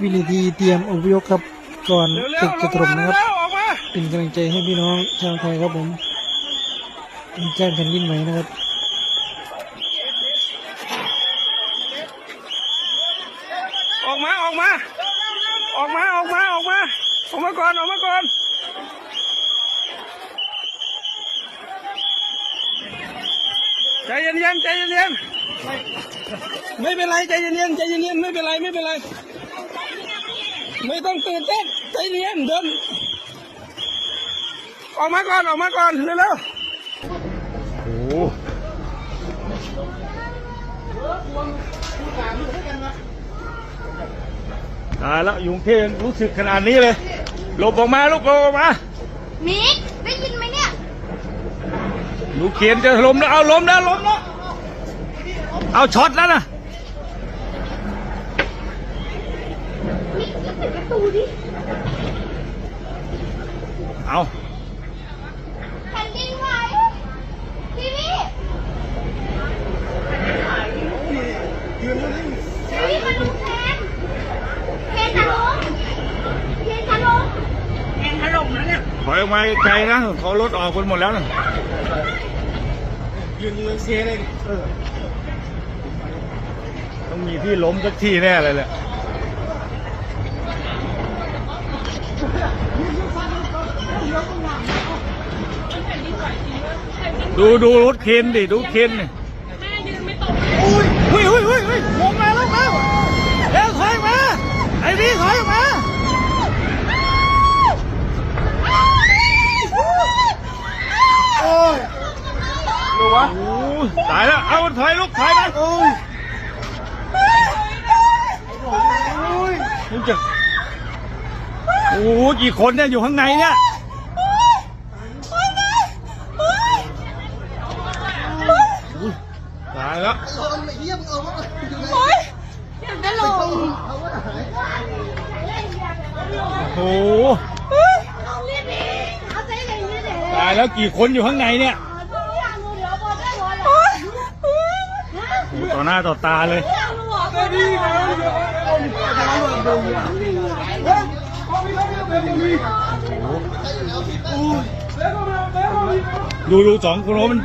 วินาทีเตรียมอพยพครับ ก่อนเร็ตึวกๆจะถล่มนะครับเร็วๆออกมาเป็นกำลังใจให้พี่น้องชาวไทยครับผมเป็นแจ้งแผ่นดินไหวนะครับออกมาออกมา ออกมาออกมาออกมาออกมาก่อนออกมาก่อนใจเย็นๆใจเย็นๆไม่เป็นไรใจเย็นๆใจเย็นๆไม่เป็นไรไม่เป็นไร ไม่ต้องตื่นเต้นใจเย็นเดินออกมาก่อนออกมาก่อนเร็วๆโอ้โหตายแล้วยุงเทพรู้สึกขนาดนี้เลยหลบออกมาลูกหลบออกมามิกได้ยินไหมเนี่ยหนูเขียนจะล้มแล้วเอาล้มแล้วล้มแล้วเอาช็อตแล้วนะ มิกปิดประตูดิ เอาแผ่นดินไหวทีวีทีวีมาดูแทนเพนถล่มเพนถล่มเพนถล่มแล้วเนี่ยถอยออกมาไกลๆนะเขารถออกคนหมดแล้วนะยืนมือเสียเลยต้องมีที่ล้มสักที่แน่เลยแหละ ดูดูรถเคนดิดูเคนนี่อุ้ยอุ้ยอุ้ยอุ้ยอุ้ยลงมาลงมาเร็วถอยออกมาไอ้นี่ถอยออกมาโอ้ยดูวะโอ้ยตายแล้วเอาถอยลูกถอยมาโอ้ยมันจะโอ้โหกี่คนเนี่ยอยู่ข้างในเนี่ยายแล้วโอ๊ยอยากจะลงโอ้โหรีบดิเอาใจอย่างนี้เลยตายแล้วกี่คนอยู่ข้างในเนี่ยโอ๊ยอยู่ต่อหน้าต่อตาเลยดูดูสองคนโน้นมัน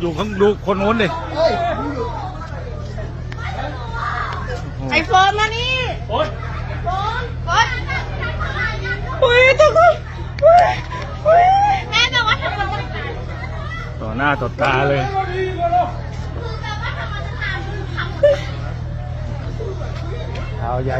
อยู่ข้างดูคนโน้นดิ ไอโฟนมานี่โอ๊ยโฟนโฟนอุ้ยทุกคนแม่บอกว่าทำมันต้องทำต่อหน้าต่อตาเลยคือแบบว่าทำมันต้องทำคือทำเอาใหญ่